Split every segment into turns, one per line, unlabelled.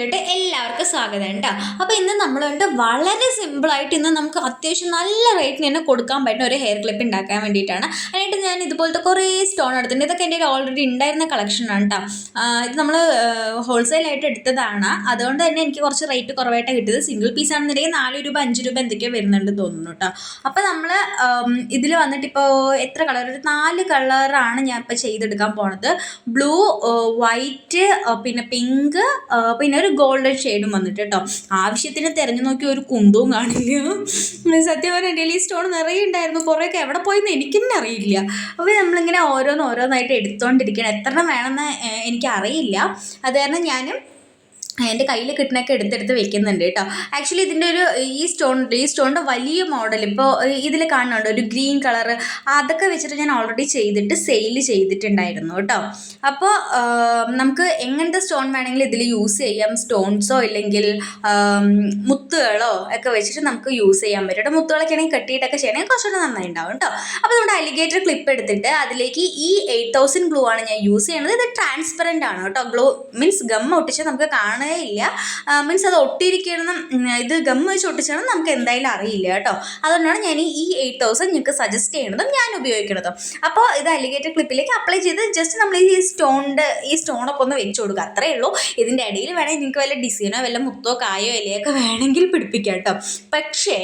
വീഡിയോയിലോട്ട് എല്ലാവർക്കും സ്വാഗതം കേട്ടോ അപ്പോൾ ഇന്ന് നമ്മളുണ്ട് വളരെ സിമ്പിളായിട്ട് ഇന്ന് നമുക്ക് അത്യാവശ്യം നല്ല റേറ്റിന് തന്നെ കൊടുക്കാൻ പറ്റുന്ന ഒരു ഹെയർ ക്ലിപ്പ് ഉണ്ടാക്കാൻ വേണ്ടിയിട്ടാണ്. അതിനായിട്ട് ഞാൻ ഇതുപോലത്തെ കുറേ സ്റ്റോൺ എടുത്തിട്ടുണ്ട്. ഇതൊക്കെ എന്റെ ഓൾറെഡി ഉണ്ടായിരുന്ന കളക്ഷനാണ് കേട്ടോ ഇത് നമ്മൾ ഹോൾസെയിലായിട്ട് എടുത്തതാണ്. അതുകൊണ്ട് തന്നെ എനിക്ക് കുറച്ച് റേറ്റ് കുറവായിട്ടാണ് കിട്ടിയത്. സിംഗിൾ പീസ് ആണെന്നുണ്ടെങ്കിൽ നാല് രൂപ അഞ്ച് രൂപ എന്തൊക്കെയോ വരുന്നുണ്ട് തോന്നുന്നു കേട്ടോ അപ്പോൾ നമ്മൾ ഇതിൽ വന്നിട്ട് ഇപ്പോൾ എത്ര കളർ ഒരു നാല് കളറാണ് ഞാൻ ഇപ്പോൾ ചെയ്തെടുക്കാൻ പോണത്. ബ്ലൂ വൈറ്റ് പിന്നെ പിങ്ക് പിന്നെ ഒരു ഗോൾഡൻ ഷെയ്ഡും വന്നിട്ട് കേട്ടോ ആവശ്യത്തിന് തിരഞ്ഞു നോക്കി ഒരു കുന്തവും കാണില്ല. സത്യം പറഞ്ഞാൽ ഡെയിലി സ്റ്റോൺ നിറയെ ഉണ്ടായിരുന്നു. കുറേയൊക്കെ എവിടെ പോയെന്ന് എനിക്കൊന്നും അറിയില്ല. അപ്പോൾ നമ്മളിങ്ങനെ ഓരോന്ന് ഓരോന്നായിട്ട് എടുത്തുകൊണ്ടിരിക്കണം എത്ര വേണമെന്ന് എനിക്കറിയില്ല. അത് കാരണം ഞാനും എന്റെ കയ്യിൽ കിട്ടണൊക്കെ എടുത്തെടുത്ത് വെക്കുന്നുണ്ട് കേട്ടോ. ആക്ച്വലി ഇതിന്റെ ഒരു ഈ സ്റ്റോൺ ഈ സ്റ്റോണിന്റെ വലിയ മോഡൽ ഇപ്പോൾ ഇതിൽ കാണുന്നുണ്ട്. ഒരു ഗ്രീൻ കളർ. അതൊക്കെ വെച്ചിട്ട് ഞാൻ ഓൾറെഡി ചെയ്തിട്ട് സെയിൽ ചെയ്തിട്ടുണ്ടായിരുന്നു കേട്ടോ. അപ്പോൾ നമുക്ക് എങ്ങനത്തെ സ്റ്റോൺ വേണമെങ്കിലും ഇതിൽ യൂസ് ചെയ്യാം. സ്റ്റോൺസോ ഇല്ലെങ്കിൽ മുത്തുകളോ ഒക്കെ വെച്ചിട്ട് നമുക്ക് യൂസ് ചെയ്യാൻ പറ്റും. കേട്ടോ മുത്തുകളൊക്കെ ആണെങ്കിൽ കെട്ടിയിട്ടൊക്കെ ചെയ്യണമെങ്കിൽ കുറച്ചുകൂടെ നന്നായി ഉണ്ടാവും കേട്ടോ. അപ്പോൾ നമ്മുടെ അലിഗേറ്റർ ക്ലിപ്പ് എടുത്തിട്ട് അതിലേക്ക് ഈ എയ്റ്റ് തൗസൻഡ് ഗ്ലൂ ആണ് ഞാൻ യൂസ് ചെയ്യുന്നത്. ഇത് ട്രാൻസ്പെറന്റ് ആണ് കേട്ടോ. ഗ്ലൂ മീൻസ് ഗം ഒട്ടിച്ച് നമുക്ക് കാണുകയില്ല മീൻസ് അത് ഒട്ടിയിരിക്കണം ഇത് ഗം വെച്ച് ഒട്ടിച്ചാണ് നമുക്ക് എന്തായാലും അറിയില്ല കേട്ടോ. അതുകൊണ്ടാണ് ഞാൻ ഈ എയ്റ്റ് തൗസൻഡ് നിങ്ങൾക്ക് സജസ്റ്റ് ചെയ്യണതും ഞാൻ ഉപയോഗിക്കണതും. അപ്പോൾ ഇത് അലിഗേറ്റർ ക്ലിപ്പിലേക്ക് അപ്ലൈ ചെയ്ത് ജസ്റ്റ് നമ്മൾ ഈ സ്റ്റോണിന്റെ ഈ സ്റ്റോണൊക്കെ ഒന്ന് വെച്ച് കൊടുക്കുക. അത്രയേ ഉള്ളൂ. ഇതിന്റെ ഇടയിൽ വേണമെങ്കിൽ നിങ്ങൾക്ക് വല്ല ഡിസൈനോ വല്ല മുത്തോ കായോ ഇലയൊക്കെ വേണമെങ്കിൽ പിടിപ്പിക്കാം കേട്ടോ. പക്ഷേ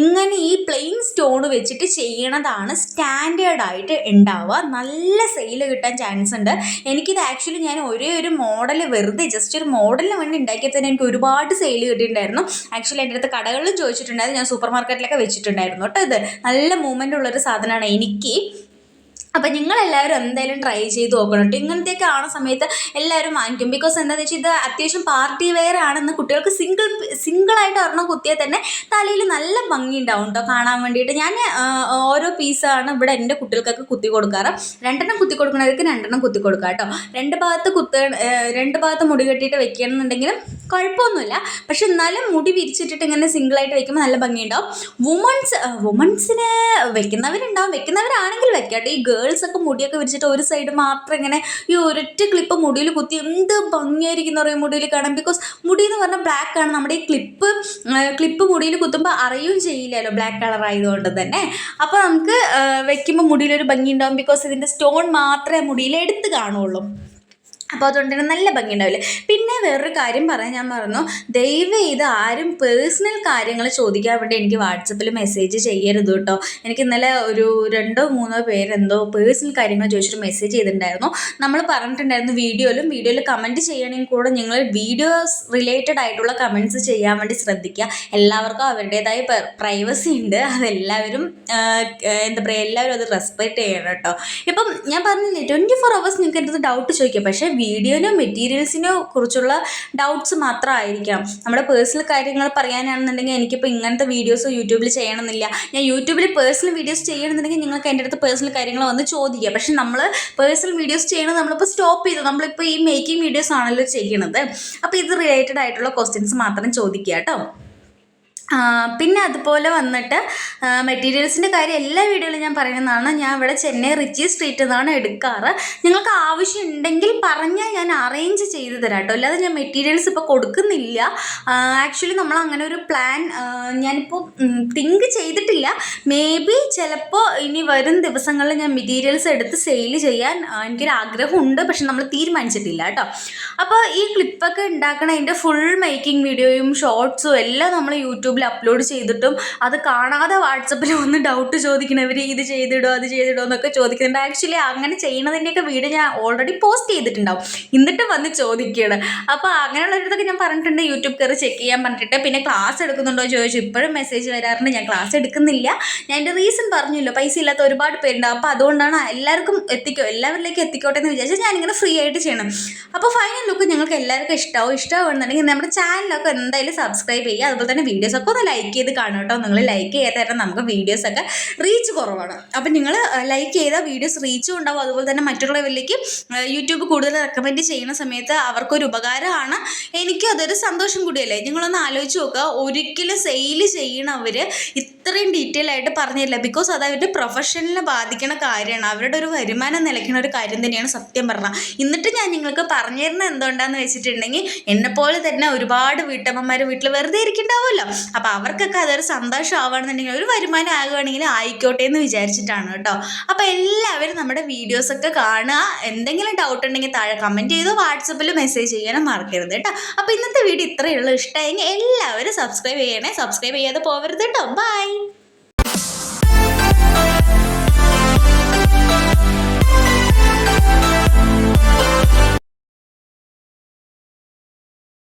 ഇങ്ങനെ ഈ പ്ലെയിൻ സ്റ്റോൺ വെച്ചിട്ട് ചെയ്യണതാണ് സ്റ്റാൻഡേർഡ് ആയിട്ട് ഉണ്ടാവുക. നല്ല സെയിൽ കിട്ടാൻ ചാൻസ് ഉണ്ട്. എനിക്കിത് ആക്ച്വലി ഞാൻ ഒരേ ഒരു മോഡൽ വെറുതെ ജസ്റ്റ് ഒരു മോഡലിന് വേണ്ടി ഉണ്ടാക്കിയ തന്നെ എനിക്ക് ഒരുപാട് സെയിൽ കിട്ടിയിട്ടുണ്ടായിരുന്നു. ആക്ച്വലി എന്റെ അടുത്ത് കടകളിലും ചോദിച്ചിട്ടുണ്ടായിരുന്നു. ഞാൻ സൂപ്പർ മാർക്കറ്റിലൊക്കെ വെച്ചിട്ടുണ്ടായിരുന്നു കേട്ടോ ഇത്. നല്ല മൂവ്മെന്റ് ഉള്ളൊരു സാധനമാണ് എനിക്ക്. അപ്പം നിങ്ങളെല്ലാവരും എന്തായാലും ട്രൈ ചെയ്ത് നോക്കണം കേട്ടോ ഇങ്ങനത്തെയൊക്കെ ആവുന്ന സമയത്ത് എല്ലാവരും വാങ്ങിക്കും. ബിക്കോസ് എന്താണെന്ന് വെച്ചാൽ ഇത് അത്യാവശ്യം പാർട്ടി വെയർ ആണെന്ന് കുട്ടികൾക്ക് സിംഗിൾ സിംഗിളായിട്ട് ഒരെണ്ണം കുത്തിയാൽ തന്നെ തലയിൽ നല്ല ഭംഗി ഉണ്ടാവും കേട്ടോ കാണാൻ വേണ്ടിയിട്ട്. ഞാൻ ഓരോ പീസാണ് ഇവിടെ എന്റെ കുട്ടികൾക്കൊക്കെ കുത്തി കൊടുക്കാറ്. രണ്ടെണ്ണം കുത്തി കൊടുക്കുന്നവർക്ക് രണ്ടെണ്ണം കുത്തി കൊടുക്കുക കേട്ടോ രണ്ട് ഭാഗത്ത് കുത്ത രണ്ട് ഭാഗത്ത് മുടി കെട്ടിയിട്ട് വെക്കണമെന്നുണ്ടെങ്കിലും കുഴപ്പമൊന്നുമില്ല. പക്ഷെ എന്നാലും മുടി വിരിച്ചിട്ടിട്ട് ഇങ്ങനെ സിംഗിളായിട്ട് വെക്കുമ്പോൾ നല്ല ഭംഗിയുണ്ടാവും. വുമൺസ് വുമൺസിന് വെക്കുന്നവരുണ്ടാവും. വെക്കുന്നവരാണെങ്കിൽ വെക്കാട്ടെ ഈ ഗേൾസ് ഒക്കെ മുടിയൊക്കെ വിരിച്ചിട്ട് ഒരു സൈഡ് മാത്രം ഇങ്ങനെ ഈ ഒരൊറ്റ ക്ലിപ്പ് മുടിയിൽ കുത്തി എന്ത് ഭംഗിയായിരിക്കും എന്ന് പറയും മുടിയിൽ കാണാൻ. ബിക്കോസ് മുടി എന്ന് പറഞ്ഞാൽ ബ്ലാക്ക് ആണ്. നമ്മുടെ ഈ ക്ലിപ്പ് ക്ലിപ്പ് മുടിയിൽ കുത്തുമ്പോൾ അറിയുകയും ചെയ്യില്ലല്ലോ ബ്ലാക്ക് കളർ ആയതുകൊണ്ട് തന്നെ. അപ്പോൾ നമുക്ക് വെക്കുമ്പോൾ മുടിയിലൊരു ഭംഗി ഉണ്ടാവും. ബിക്കോസ് ഇതിന്റെ സ്റ്റോൺ മാത്രമേ മുടിയിൽ എടുത്ത് കാണുള്ളൂ അപ്പോൾ അതുകൊണ്ട് തന്നെ നല്ല ഭംഗി ഉണ്ടാവില്ലേ പിന്നെ വേറൊരു കാര്യം പറയാൻ ഞാൻ പറഞ്ഞു ദയവ് ചെയ്ത് ആരും പേഴ്സണൽ കാര്യങ്ങൾ ചോദിക്കാൻ വേണ്ടി എനിക്ക് വാട്സപ്പിൽ മെസ്സേജ് ചെയ്യരുത് കേട്ടോ. എനിക്ക് ഇന്നലെ ഒരു രണ്ടോ മൂന്നോ പേരെന്തോ പേഴ്സണൽ കാര്യങ്ങൾ ചോദിച്ചിട്ട് മെസ്സേജ് ചെയ്തിട്ടുണ്ടായിരുന്നു. നമ്മൾ പറഞ്ഞിട്ടുണ്ടായിരുന്നു വീഡിയോയിലും വീഡിയോയിൽ കമന്റ് ചെയ്യണമെങ്കിൽ കൂടെ നിങ്ങൾ വീഡിയോസ് റിലേറ്റഡ് ആയിട്ടുള്ള കമന്റ്സ് ചെയ്യാൻ വേണ്ടി ശ്രദ്ധിക്കുക. എല്ലാവർക്കും അവരുടേതായ പ്രൈവസി ഉണ്ട്. അതെല്ലാവരും എന്താ പറയുക എല്ലാവരും അത് റെസ്പെക്റ്റ് ചെയ്യണം കേട്ടോ. ഇപ്പം ഞാൻ പറഞ്ഞില്ലേ ട്വന്റി ഫോർ അവേഴ്സ് നിങ്ങൾക്ക് എന്റെ ഡൗട്ട് ചോദിക്കാം. പക്ഷേ വീഡിയോനോ മെറ്റീരിയൽസിനോ കുറിച്ചുള്ള ഡൗട്ട്സ് മാത്രമായിരിക്കാം. നമ്മുടെ പേഴ്സണൽ കാര്യങ്ങൾ പറയാനാണെന്നുണ്ടെങ്കിൽ എനിക്കിപ്പോൾ ഇങ്ങനത്തെ വീഡിയോസ് യൂട്യൂബിൽ ചെയ്യണമെന്നില്ല. ഞാൻ യൂട്യൂബിൽ പേഴ്സണൽ വീഡിയോസ് ചെയ്യണമെന്നുണ്ടെങ്കിൽ നിങ്ങൾക്ക് എന്റെ അടുത്ത് പേഴ്സണൽ കാര്യങ്ങൾ വന്ന് ചോദിക്കുക പക്ഷേ നമ്മൾ പേഴ്സണൽ വീഡിയോസ് ചെയ്യണത് നമ്മളിപ്പോൾ സ്റ്റോപ്പ് ചെയ്തു. നമ്മളിപ്പോൾ ഈ മേക്കിംഗ് വീഡിയോസ് ആണല്ലോ ചെയ്യണത്. അപ്പോൾ ഇത് റിലേറ്റഡ് ആയിട്ടുള്ള ക്വസ്റ്റ്യൻസ് മാത്രം ചോദിക്കുക കേട്ടോ. പിന്നെ അതുപോലെ വന്നിട്ട് മെറ്റീരിയൽസിന്റെ കാര്യം എല്ലാ വീഡിയോയിലും ഞാൻ പറയുന്നതാണ്. ഞാൻ ഇവിടെ ചെന്നൈ റിച്ചി സ്ട്രീറ്റിൽ നിന്നാണ് എടുക്കാറ്. നിങ്ങൾക്ക് ആവശ്യം ഉണ്ടെങ്കിൽ പറഞ്ഞാൽ ഞാൻ അറേഞ്ച് ചെയ്ത് തരാം കേട്ടോ. അല്ലാതെ ഞാൻ മെറ്റീരിയൽസ് ഇപ്പോൾ കൊടുക്കുന്നില്ല. ആക്ച്വലി നമ്മൾ അങ്ങനെ ഒരു പ്ലാൻ ഞാനിപ്പോൾ തിങ്ക് ചെയ്തിട്ടില്ല. മേ ബി ചിലപ്പോൾ ഇനി വരും ദിവസങ്ങളിൽ ഞാൻ മെറ്റീരിയൽസ് എടുത്ത് സെയിൽ ചെയ്യാൻ എനിക്കൊരു ആഗ്രഹമുണ്ട് പക്ഷെ നമ്മൾ തീരുമാനിച്ചിട്ടില്ല കേട്ടോ. അപ്പോൾ ഈ ക്ലിപ്പൊക്കെ ഉണ്ടാക്കണ അതിന്റെ ഫുൾ മേക്കിംഗ് വീഡിയോയും ഷോർട്സും എല്ലാം നമ്മൾ യൂട്യൂബിൽ അപ്ലോഡ് ചെയ്തിട്ടും അത് കാണാതെ വാട്സപ്പിൽ വന്ന് ഡൗട്ട് ചോദിക്കണവർ ഇത് ചെയ്തിടോ അത് ചെയ്തിടോ എന്നൊക്കെ ചോദിക്കുന്നുണ്ട്. ആക്ച്വലി അങ്ങനെ ചെയ്യണതിന്റെയൊക്കെ വീഡിയോ ഞാൻ ഓൾറെഡി പോസ്റ്റ് ചെയ്തിട്ടുണ്ടാവും. എന്നിട്ട് വന്ന് ചോദിക്കുകയാണ്. അപ്പോൾ അങ്ങനെയുള്ളവരതൊക്കെ ഞാൻ പറഞ്ഞിട്ടുണ്ട് യൂട്യൂബ് കയറി ചെക്ക് ചെയ്യാൻ പറഞ്ഞിട്ട് പിന്നെ ക്ലാസ് എടുക്കുന്നുണ്ടോ? ചോദിച്ചു. ഇപ്പോഴും മെസ്സേജ് വരാറുണ്ട്. ഞാൻ ക്ലാസ് എടുക്കുന്നില്ല. ഞാൻ എന്റെ റീസൺ പറഞ്ഞല്ലോ പൈസ ഇല്ലാത്ത ഒരുപാട് പേരുണ്ട്. അപ്പോൾ അതുകൊണ്ടാണ് എല്ലാവർക്കും എത്തിക്കോ എല്ലാവരിലേക്കും എത്തിക്കോട്ടെ എന്ന് വിചാരിച്ചാൽ ഞാനിങ്ങനെ ഫ്രീ ആയിട്ട് ചെയ്യണം. അപ്പോൾ ഫൈനൽ ലുക്ക് ഞങ്ങൾക്ക് എല്ലാവർക്കും ഇഷ്ടമാവും ഇഷ്ടമാവുന്നുണ്ടെങ്കിൽ നമ്മുടെ ചാനലൊക്കെ എന്തായാലും സബ്സ്ക്രൈബ് ചെയ്യുക. അതുപോലെ തന്നെ വീഡിയോസൊക്കെ കാണുന്നവരൊക്കെ ഒന്ന് ലൈക്ക് ചെയ്ത് കാണും കേട്ടോ. നിങ്ങൾ ലൈക്ക് കാരണം നമുക്ക് വീഡിയോസൊക്കെ റീച്ച് കുറവാണ്. അപ്പം നിങ്ങൾ ലൈക്ക് ചെയ്താൽ വീഡിയോസ് റീച്ചും ഉണ്ടാവും. അതുപോലെ തന്നെ മറ്റുള്ളവരിലേക്ക് യൂട്യൂബ് കൂടുതൽ റെക്കമെൻഡ് ചെയ്യുന്ന സമയത്ത് അവർക്കൊരു ഉപകാരമാണ്. എനിക്കും അതൊരു സന്തോഷം കൂടിയല്ലേ? നിങ്ങളൊന്ന് ആലോചിച്ച് നോക്കുക. ഒരിക്കലും സെയിൽ ചെയ്യണവർ ഇത്രയും ഡീറ്റെയിൽ ആയിട്ട് പറഞ്ഞില്ല. ബിക്കോസ് അത് അവരുടെ പ്രൊഫഷണലിനെ ബാധിക്കണ കാര്യമാണ്. അവരുടെ ഒരു വരുമാനം നിലയ്ക്കുന്ന ഒരു കാര്യം തന്നെയാണ് സത്യം പറഞ്ഞാൽ എന്നിട്ട് ഞാൻ നിങ്ങൾക്ക് പറഞ്ഞു എന്തുകൊണ്ടാന്ന് വെച്ചിട്ടുണ്ടെങ്കിൽ എന്നെപ്പോലെ തന്നെ ഒരുപാട് വീട്ടമ്മമാർ വീട്ടിൽ വെറുതെ ഇരിക്കണ്ടാവുമല്ലോ. അപ്പോൾ അവർക്കൊക്കെ അതൊരു സന്തോഷം ആവുകയാണെന്നുണ്ടെങ്കിൽ ഒരു വരുമാനം ആകുകയാണെങ്കിൽ ആയിക്കോട്ടെ എന്ന് വിചാരിച്ചിട്ടാണ് കേട്ടോ. അപ്പോൾ എല്ലാവരും നമ്മുടെ വീഡിയോസൊക്കെ കാണുക. എന്തെങ്കിലും ഡൗട്ട് ഉണ്ടെങ്കിൽ താഴെ കമന്റ് ചെയ്തോ വാട്സപ്പിൽ മെസ്സേജ് ചെയ്യാനും മറക്കരുത് കേട്ടോ. അപ്പോൾ ഇന്നത്തെ വീഡിയോ ഇത്രയേ ഉള്ളൂ. ഇഷ്ടമായെങ്കിൽ എല്ലാവരും സബ്സ്ക്രൈബ് ചെയ്യണേ. സബ്സ്ക്രൈബ് ചെയ്യാതെ പോകരുത് കേട്ടോ. ബൈ